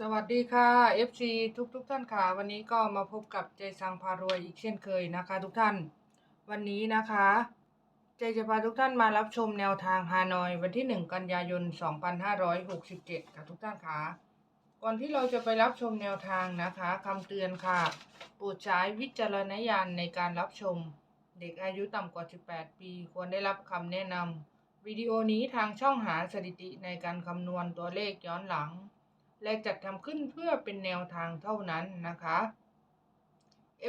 สวัสดีค่ะ FC ทุกทุกๆท่านค่ะ วันนี้ก็มาพบกับใจสังพารวยอีกเช่นเคยนะคะ ทุกท่าน วันนี้นะคะ ใจจะพาทุกท่านมารับชมแนวทางฮานอยวันที่ 1 กันยายน 2567 ค่ะทุกท่านค่ะก่อนที่เราจะไปรับชมแนวทางนะคะคำเตือนค่ะโปรดใช้วิจารณญาณในการรับชม เด็กอายุต่ำกว่า 18 ปี ควรได้รับคำแนะนำวิดีโอนี้ทางช่องหาสถิติในการคำนวณตัวเลขย้อนหลัง และจัดทำขึ้นเพื่อเป็นแนวทางเท่านั้นนะคะ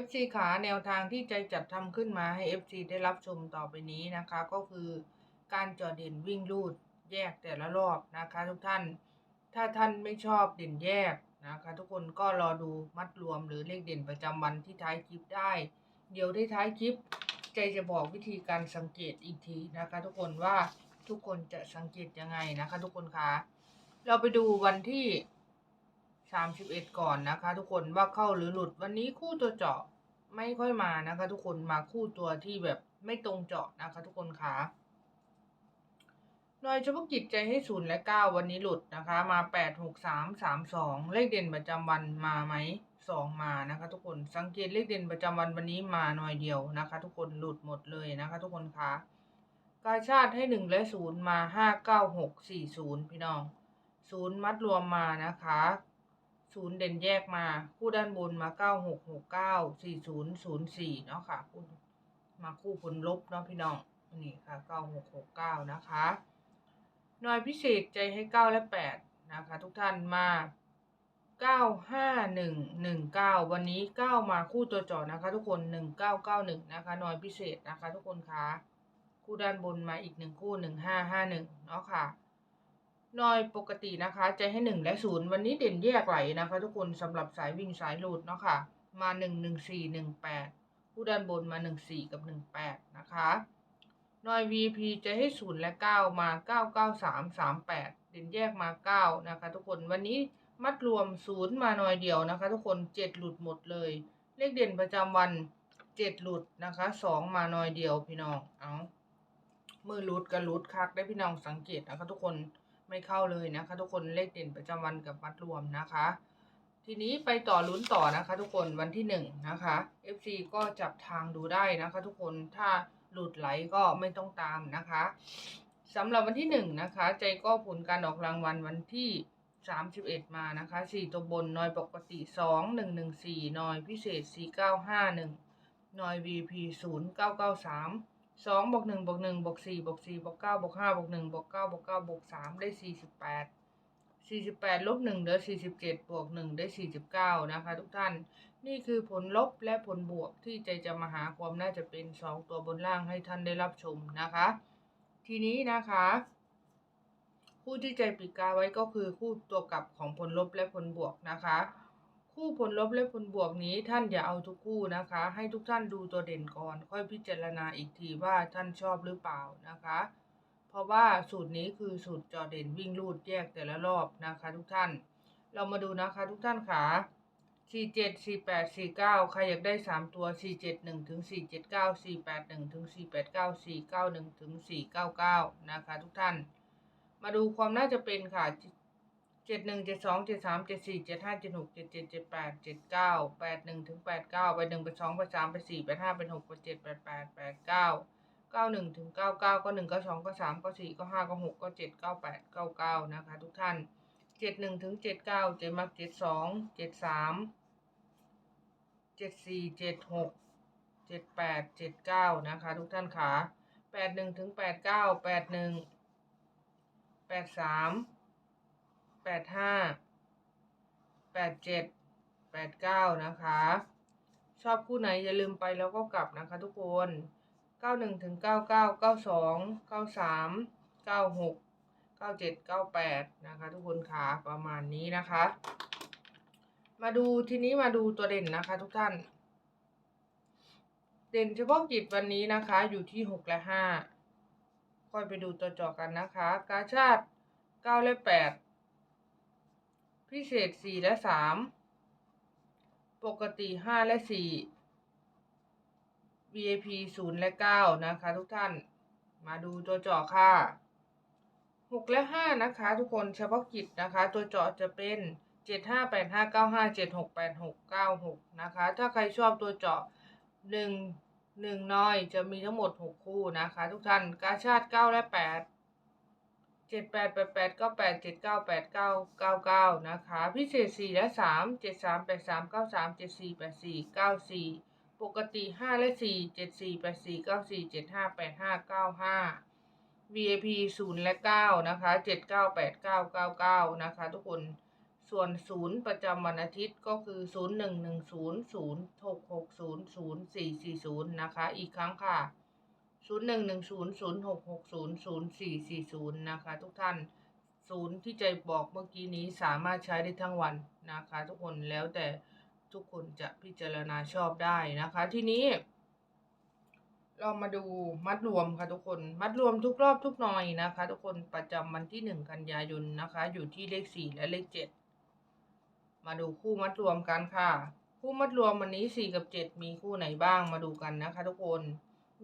FC ขาแนวทางที่ใจจัดทำขึ้นมาให้ FC ได้รับชมต่อไปนี้นะคะ ก็คือการจอเด่นวิ่งลูดแยกแต่ละรอบนะคะ ทุกท่าน ถ้าท่านไม่ชอบเด่นแยกนะคะทุกคนก็รอดูมัดรวมหรือเลขเด่นประจำวันที่ท้ายคลิปได้ เดี๋ยวได้ท้ายคลิป ใจจะบอกวิธีการสังเกตอีกทีนะคะ ทุกคนว่าทุกคนจะสังเกตยังไงนะคะ ทุกคนคะเราไปดูวันที่ 31 ก่อนนะคะ ทุกคนว่าเข้าหรือหลุดวันนี้คู่ตัวเจาะไม่ค่อยมานะคะ ทุกคนมาคู่ตัวที่แบบไม่ตรงเจาะนะคะ ทุกคนคะหน่วยเฉพาะกิจใจให้ศูนย์และเก้าวันนี้หลุดนะคะ มาแปดหกสามสามสองเลขเด่นประจำวันมาไหมสองมานะคะ ทุกคนสังเกตเลขเด่นประจำวันวันนี้มาหน่อยเดียวนะคะ ทุกคนหลุดหมดเลยนะคะ ทุกคนคะกาชาติให้หนึ่งและศูนย์มาห้าเก้าหกสี่ศูนย์พี่น้องศูนย์มัดรวมมานะคะ ศูนย์เด่นแยกมา คู่ด้านบนมาเก้าหกหกเก้าสี่ศูนย์ศูนย์สี่เนาะค่ะคู่มาคู่ผลลบเนาะพี่น้องนี่ค่ะเก้าหกหกเก้านะคะหน่วยพิเศษใจให้เก้าและแปดนะคะ ทุกท่านมาเก้าห้าหนึ่งหนึ่งเก้าวันนี้เก้ามาคู่ตัวจอนะคะ ทุกคนหนึ่งเก้าเก้าหนึ่งนะคะหน่วยพิเศษนะคะ ทุกคนคะคู่ด้านบนมาอีกหนึ่งคู่หนึ่งห้าห้าหนึ่งเนาะค่ะ นอยปกตินะคะใจให้หนึ่งและศูนย์วันนี้เด่นแยกไหลนะคะ ทุกคนสำหรับสายวิ่งสายหลุดเนาะค่ะ มาหนึ่งหนึ่งสี่หนึ่งแปดผู้ด้านบนมาหนึ่งสี่กับหนึ่งแปดนะคะนอย VP จะให้ศูนย์และเก้ามาเก้าเก้าสามสามแปดเด่นแยกมาเก้านะคะ ทุกคนวันนี้มัดรวมศูนย์มาหน่อยเดียวนะคะ ทุกคนเจ็ดหลุดหมดเลย เลขเด่นประจำวันเจ็ดหลุดนะคะสองมาหน่อยเดียวพี่น้อง เอามือหลุดกับหลุดคักได้พี่น้องสังเกตนะคะทุกคน ไม่เข้าเลยนะคะ ทุกคนเลขเด่นประจำวันกับวัดรวมนะคะ ทีนี้ไปต่อลุ้นต่อนะคะ ทุกคนวันที่หนึ่งนะคะ FC ก็จับทางดูได้นะคะ ทุกคนถ้าหลุดไหลก็ไม่ต้องตามนะคะสำหรับวันที่หนึ่งนะคะ ใจก็ผลการออกรางวัลวันที่สามสิบเอ็ดมานะคะสี่ตัวบนนอยปกติสองหนึ่งหนึ่งสี่นอยพิเศษสี่เก้าห้าหนึ่งนอย VP ศูนย์เก้าเก้า สองบวกหนึ่งบวกหนึ่งบวกสี่บวกสี่บวกเก้าบวกห้าบวกหนึ่งบวกเก้าบวกเก้าบวกสามได้สี่สิบแปดสี่สิบแปดลบหนึ่งเหลือสี่สิบเจ็ดบวกหนึ่งได้สี่สิบเก้านะคะทุกท่าน นี่คือผลลบและผลบวกที่ใจจะมาหาความน่าจะเป็นสองตัวบนล่างให้ท่านได้รับชมนะคะ ทีนี้นะคะคู่ที่ใจปิดกาไว้ก็คือคู่ตัวกลับของผลลบและผลบวกนะคะ คู่ผลลบและผลบวกนี้ท่านอย่าเอาทุกคู่นะคะ ให้ทุกท่านดูตัวเด่นก่อน ค่อยพิจารณาอีกทีว่าท่านชอบหรือเปล่านะคะ เพราะว่าสูตรนี้คือสูตรจอเด่นวิ่งลูดแยกแต่ละรอบนะคะ ทุกท่าน เรามาดูนะคะทุกท่านค่ะสี่เจ็ดสี่แปดสี่เก้าใครอยากได้สามตัวสี่เจ็ดหนึ่งถึงสี่เจ็ดเก้าสี่แปดหนึ่งถึงสี่แปดเก้าสี่เก้าหนึ่งถึงสี่เก้าเก้านะคะ ทุกท่าน มาดูความน่าจะเป็นค่ะ เจ็ดหนึ่งเจ็ดสองเจ็ดสามเจ็ดสี่เจ็ดห้าเจ็ดหกเจ็ดเจ็ดเจ็ดแปดเจ็ดเก้าแปดหนึ่งถึงแปดเก้าไปหนึ่งไปสองไปสามไปสี่ไปห้าไปหกไปเจ็ดแปดแปดแปดเก้าเก้าหนึ่งถึงเก้าเก้าก็หนึ่งก็สองก็สามก็สี่ก็ห้าก็หกก็เจ็ดเก้าแปดเก้าเก้านะคะ ทุกท่านเจ็ดหนึ่งถึงเจ็ดเก้าเจ็ดมักเจ็ดสองเจ็ดสามเจ็ดสี่เจ็ดหกเจ็ดแปดเจ็ดเก้านะคะ ทุกท่านค่ะแปดหนึ่งถึงแปดเก้าแปดหนึ่งแปดสาม แปดห้าแปดเจ็ดแปดเก้านะคะ ชอบคู่ไหนอย่าลืมไปแล้วก็กลับนะคะทุกคนเก้าหนึ่งถึงเก้าเก้าเก้าสองเก้าสามเก้าหกเก้าเจ็ดเก้าแปดนะคะ ทุกคนค่ะประมาณนี้นะคะ มาดูทีนี้มาดูตัวเด่นนะคะ ทุกท่าน เด่นเฉพาะกิจวันนี้นะคะ อยู่ที่หกและห้าค่อยไปดูตัวจอกันนะคะ กาชาติเก้าและแปด พิเศษสี่และสามปกติห้าและสี่ VIP ศูนย์และเก้านะคะทุกท่านมาดูตัวเจาะค่ะหกและห้านะคะทุกคนเฉพาะกิจนะคะ ตัวเจาะจะเป็นเจ็ดห้าแปดห้าเก้าห้าเจ็ดหกแปดหกเก้าหกนะคะ ถ้าใครชอบตัวเจาะหนึ่งหนึ่งน้อยจะมีทั้งหมดหกคู่นะคะ ทุกท่านกาชาติเก้าและแปด เจ็ดแปดแปดแปดเก้าแปดเจ็ดเก้าแปดเก้าเก้าเก้านะคะ พิเศษสี่และสามเจ็ดสามแปดสามเก้าสามเจ็ดสี่แปดสี่เก้าสี่ปกติห้าและสี่เจ็ดสี่แปดสี่เก้าสี่เจ็ดห้าแปดห้าเก้าห้า VIP ศูนย์และเก้านะคะเจ็ดเก้าแปดเก้าเก้าเก้านะคะ ทุกคนส่วนศูนย์ประจำวันอาทิตย์ก็คือศูนย์หนึ่งหนึ่งศูนย์ศูนย์หกหกศูนย์ศูนย์สี่สี่ศูนย์นะคะ อีกครั้งค่ะ ศูนย์หนึ่งหนึ่งศูนย์ศูนย์หกหกศูนย์ศูนย์สี่สี่ศูนย์นะคะทุกท่านศูนย์ที่ใจบอกเมื่อกี้นี้สามารถใช้ได้ทั้งวันนะคะทุกคนแล้วแต่ทุกคนจะพิจารณาชอบได้นะคะ ทีนี้ เรามาดูมัดรวมค่ะทุกคน มัดรวมทุกรอบทุกหน่อยนะคะ ทุกคนประจำวันที่หนึ่งกันยายนนะคะ อยู่ที่เลขสี่และเลขเจ็ดมาดูคู่มัดรวมกันค่ะ คู่มัดรวมวันนี้สี่กับเจ็ดมีคู่ไหนบ้างมาดูกันนะคะ ทุกคน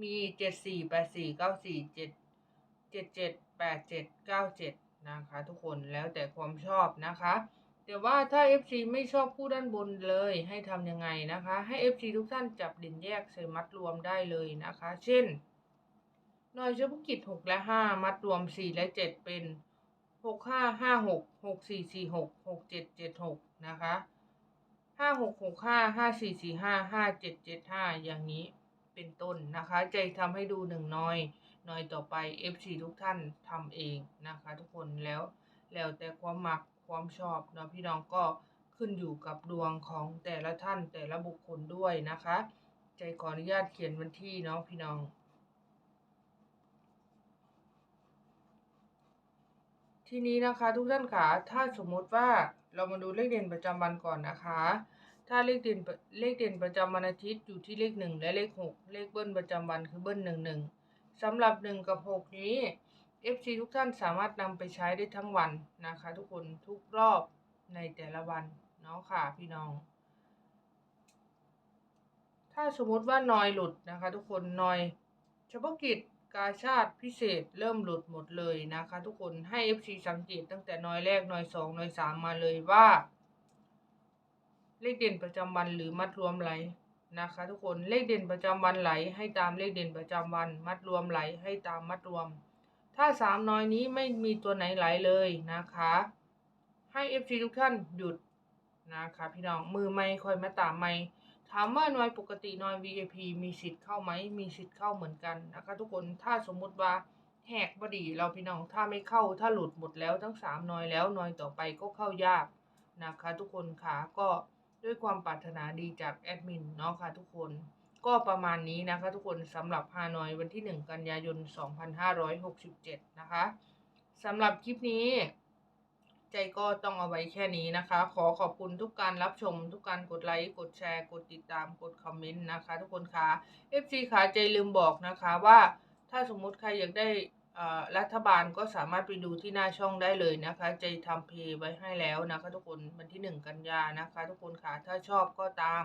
มีเจ็ดสี่แปดสี่เก้าสี่เจ็ดเจ็ดเจ็ดแปดเจ็ดเก้าเจ็ดนะคะทุกคนแล้วแต่ความชอบนะคะแต่ว่าถ้า FC ไม่ชอบคู่ด้านบนเลยให้ทำยังไงนะคะ ให้ FC ทุกท่านจับเด่นแยกใส่มัดรวมได้เลยนะคะ เช่นหน่วยเฉพาะกิจ6และ 5 มัดรวม 4 และ 7 เป็น 6 5 5 6 6 4 4 6 6 7 7 6 นะคะ 5 6 6 5 5 4 4 5 5 7 7 5 อย่างนี้ เป็นต้นนะคะ ใจทำให้ดูหนึ่งน้อยหน่อยต่อไป FC ทุกท่านทำเองนะคะ ทุกคนแล้วแล้วแต่ความมักความชอบเนาะพี่น้องก็ขึ้นอยู่กับดวงของแต่ละท่านแต่ละบุคคลด้วยนะคะ ใจขออนุญาตเขียนวันที่เนาะพี่น้องทีนี้นะคะทุกท่านคะถ้าสมมติว่าเรามาดูเลขเด่นประจำวันก่อนนะคะ ถ้าเลขเด่นเลขเด่นประจำวันอาทิตย์อยู่ที่เลขหนึ่งและเลขหกเลขเบิ้ลประจำวันคือเบิ้ลหนึ่งหนึ่งสำหรับหนึ่งกับหกนี้ FC ทุกท่านสามารถนำไปใช้ได้ทั้งวันนะคะ ทุกคนทุกรอบในแต่ละวันเนาะค่ะพี่น้อง ถ้าสมมติว่านอยหลุดนะคะ ทุกคนนอยเฉพาะกิจกาชาติพิเศษเริ่มหลุดหมดเลยนะคะ ทุกคนให้ FC สังเกตตั้งแต่นอยแรกนอยสองนอยสามมาเลยว่า เลขเด่นประจำวันหรือมัดรวมไหลนะคะ ทุกคนเลขเด่นประจำวันไหล ให้ตามเลขเด่นประจำวัน มัดรวมไหล ให้ตามมัดรวม ถ้าสามน้อยนี้ไม่มีตัวไหนไหลเลยนะคะ ให้ FC ทุกท่านหยุดนะคะพี่น้องมือไม่ค่อยมาตามไม่ถามว่าน้อยปกติน้อย VIP มีสิทธิ์เข้าไหมมีสิทธิ์เข้าเหมือนกันนะคะทุกคนถ้าสมมุติว่าแหกบดีเราพี่น้องถ้าไม่เข้าถ้าหลุดหมดแล้วทั้งสามน้อยแล้วน้อยต่อไปก็เข้ายากนะคะทุกคนค่ะก็ ด้วยความปรารถนาดีจากแอดมินเนาะค่ะทุกคน ก็ประมาณนี้นะคะทุกคนสำหรับฮานอยวันที่ 1 กันยายน 2567 นะคะสำหรับคลิปนี้ ใจก็ต้องเอาไว้แค่นี้นะคะ ขอขอบคุณทุกการรับชม ทุกการกดไลค์ กดแชร์ กดติดตาม กดคอมเมนต์นะคะ ทุกคนคะ FC ขาใจลืมบอกนะคะว่าถ้าสมมุติใครอยากได้ รัฐบาลก็สามารถไปดูที่หน้าช่องได้เลยนะคะใจทำเพย์ไว้ให้แล้วนะคะ ทุกคนวันที่ 1 กันยานะคะ ทุกคนค่ะถ้าชอบก็ตาม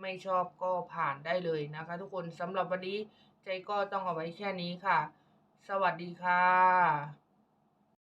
ไม่ชอบก็ผ่านได้เลยนะคะ ทุกคนสำหรับวันนี้ใจก็ต้องเอาไว้แค่นี้ค่ะ สวัสดีค่ะ